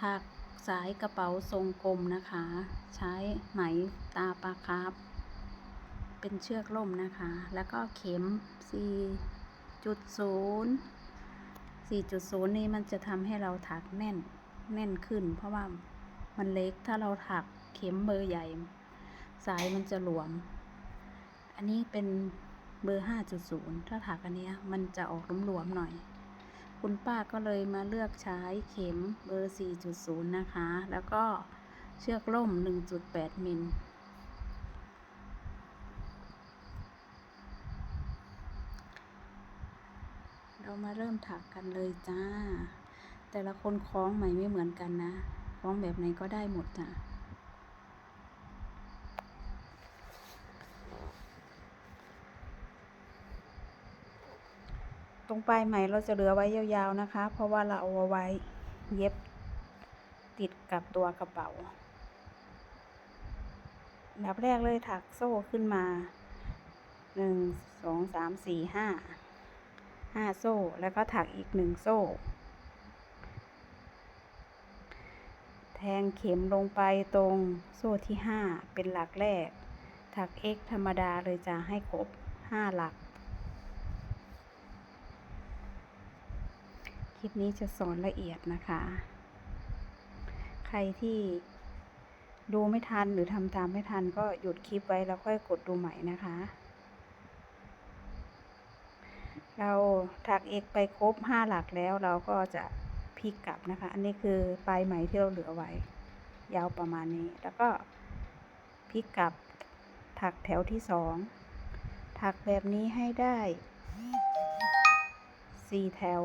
ถักสายกระเป๋าทรงกลมนะคะ ใช้ไหมตาปลาคาร์ฟเป็นเชือกล่มนะคะ แล้วก็เข็ม 4.0 4.0 นี่มันจะทำให้เราถักแน่นแน่นขึ้น เพราะว่ามันเล็กถ้าเราถักเข็มเบอร์ใหญ่ สายมันจะหลวม อันนี้เป็นเบอร์ 5.0 ถ้าถักอันนี้มันจะออกหลวมๆหน่อย คุณป้าก็เลยมาเลือกใช้เข็มเบอร์ 4.0 นะคะ แล้วก็เชือกล่ม 1.8 มิลเรามาเริ่มถักกันเลยจ้า แต่ละคนคล้องไหมไม่เหมือนกันนะ คล้องแบบไหนก็ได้หมดจ้ะ ตรงปลายไหมเราจะเหลือไว้ยาวๆนะคะ เพราะว่าเราเอาไว้เย็บติดกับตัวกระเป๋าดับแรกเลยถักโซ่ขึ้นมาหนึ่งสองสามสี่ห้าห้าโซ่ แล้วก็ถักอีกหนึ่งโซ่ แทงเข็มลงไปตรงโซ่ที่ห้าเป็นหลักแรก ถัก x ธรรมดาเลยจะให้ครบห้าหลัก คลิปนี้จะสอนละเอียดนะคะ ใครที่ดูไม่ทันหรือทำตามไม่ทันก็หยุดคลิปไว้แล้วค่อยกดดูใหม่นะคะ เราถักเอกไปครบห้าหลักแล้วเราก็จะพลิกกลับนะคะ อันนี้คือปลายไหมที่เราเหลือไว้ ยาวประมาณนี้ แล้วก็พลิกกลับถักแถวที่สองถักแบบนี้ให้ได้สี่แถว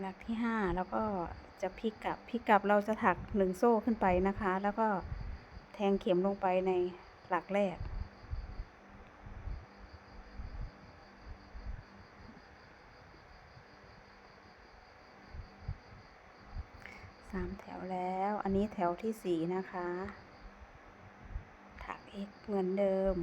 หลักที่ห้าแล้วก็จะพลิกกลับพลิกกลับเราจะถักหนึ่งโซ่ขึ้นไปนะคะ แล้วก็แทงเข็มลงไปในหลักแรก สามแถวแล้ว อันนี้แถวที่สี่นะคะ ถัก x เหมือนเดิม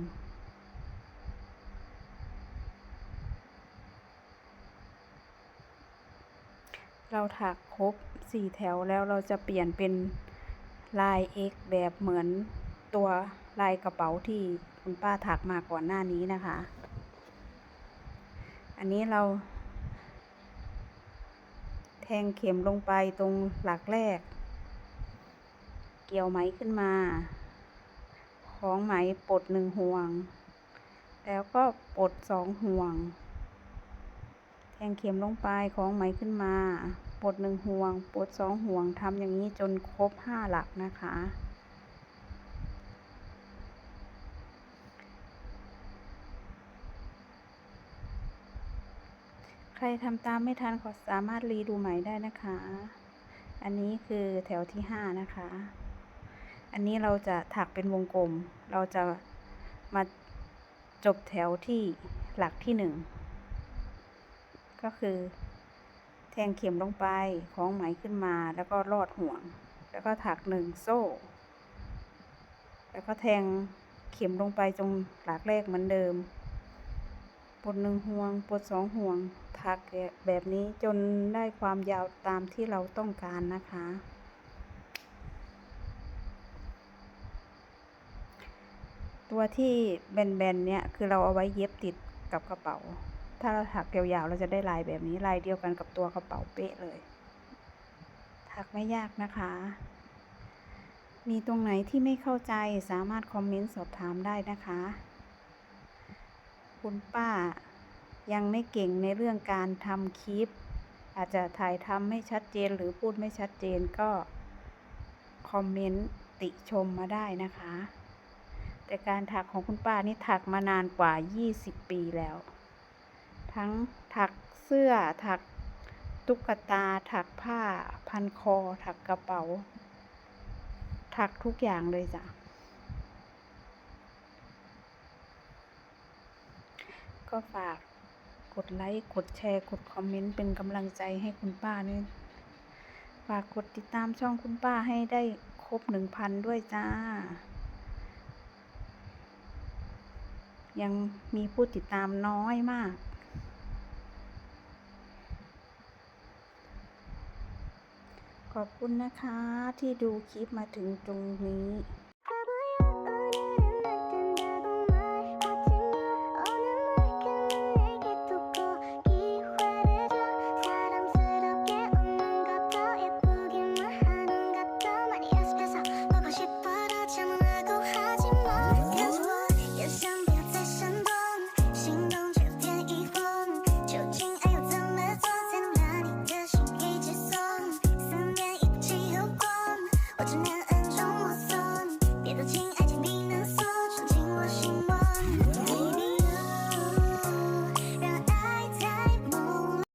เราถักครบสี่แถวแล้วเราจะเปลี่ยนเป็นลาย X แบบเหมือนตัวลายกระเป๋าที่คุณป้าถักมาก่อนหน้านี้นะคะ อันนี้เรา แทงเข็มลงไปตรงหลักแรก เกี่ยวไหมขึ้นมาของไหมปลดหนึ่งห่วง แล้วก็ปลดสองห่วง งเข็มลงไปของไหมขึ้นมาปลดหนึ่งห่วงปลดสองห่วงทำอย่างนี้จนครบห้าหลักนะคะ ใครทำตามไม่ทันก็สามารถรีดูใหม่ได้นะคะ อันนี้คือแถวที่ห้านะคะ อันนี้เราจะถักเป็นวงกลม เราจะมาจบแถวที่หลักที่หนึ่ง ก็คือ แทงเข็มลงไปของไหมขึ้นมาแล้วก็ลอดห่วง แล้วก็ถักหนึ่งโซ่ แล้วก็แทงเข็มลงไปตรงหลักแรกเหมือนเดิมปดหนึ่งห่วงปดสองห่วงถักแบบนี้จนได้ความยาวตามที่เราต้องการนะคะ ตัวที่แบนๆเนี่ยคือเราเอาไว้เย็บติดกับกระเป๋า ถ้าเราถักยาวๆ เราจะได้ลายแบบนี้ลายเดียวกันกับตัวกระเป๋าเป๊ะเลย ถักไม่ยากนะคะ มีตรงไหนที่ไม่เข้าใจสามารถคอมเมนต์สอบถามได้นะคะ คุณป้ายังไม่เก่งในเรื่องการทำคลิป อาจจะถ่ายทำไม่ชัดเจนหรือพูดไม่ชัดเจนก็คอมเมนต์ติชมมาได้นะคะ แต่การถักของคุณป้านี่ถักมานานกว่า 20 ปีแล้ว ทั้งถักเสื้อถักตุ๊กตา ถักผ้า พันคอ ถักกระเป๋า ถักทุกอย่างเลยจ้ะ ก็ฝากกดไลค์ กดแชร์ กดคอมเมนต์ เป็นกำลังใจให้คุณป้านี่ฝากกดติดตามช่องคุณป้าให้ได้ครบหนึ่งพันด้วยจ้า ยังมีผู้ติดตามน้อยมาก ขอบคุณนะคะที่ดูคลิปมาถึงตรงนี้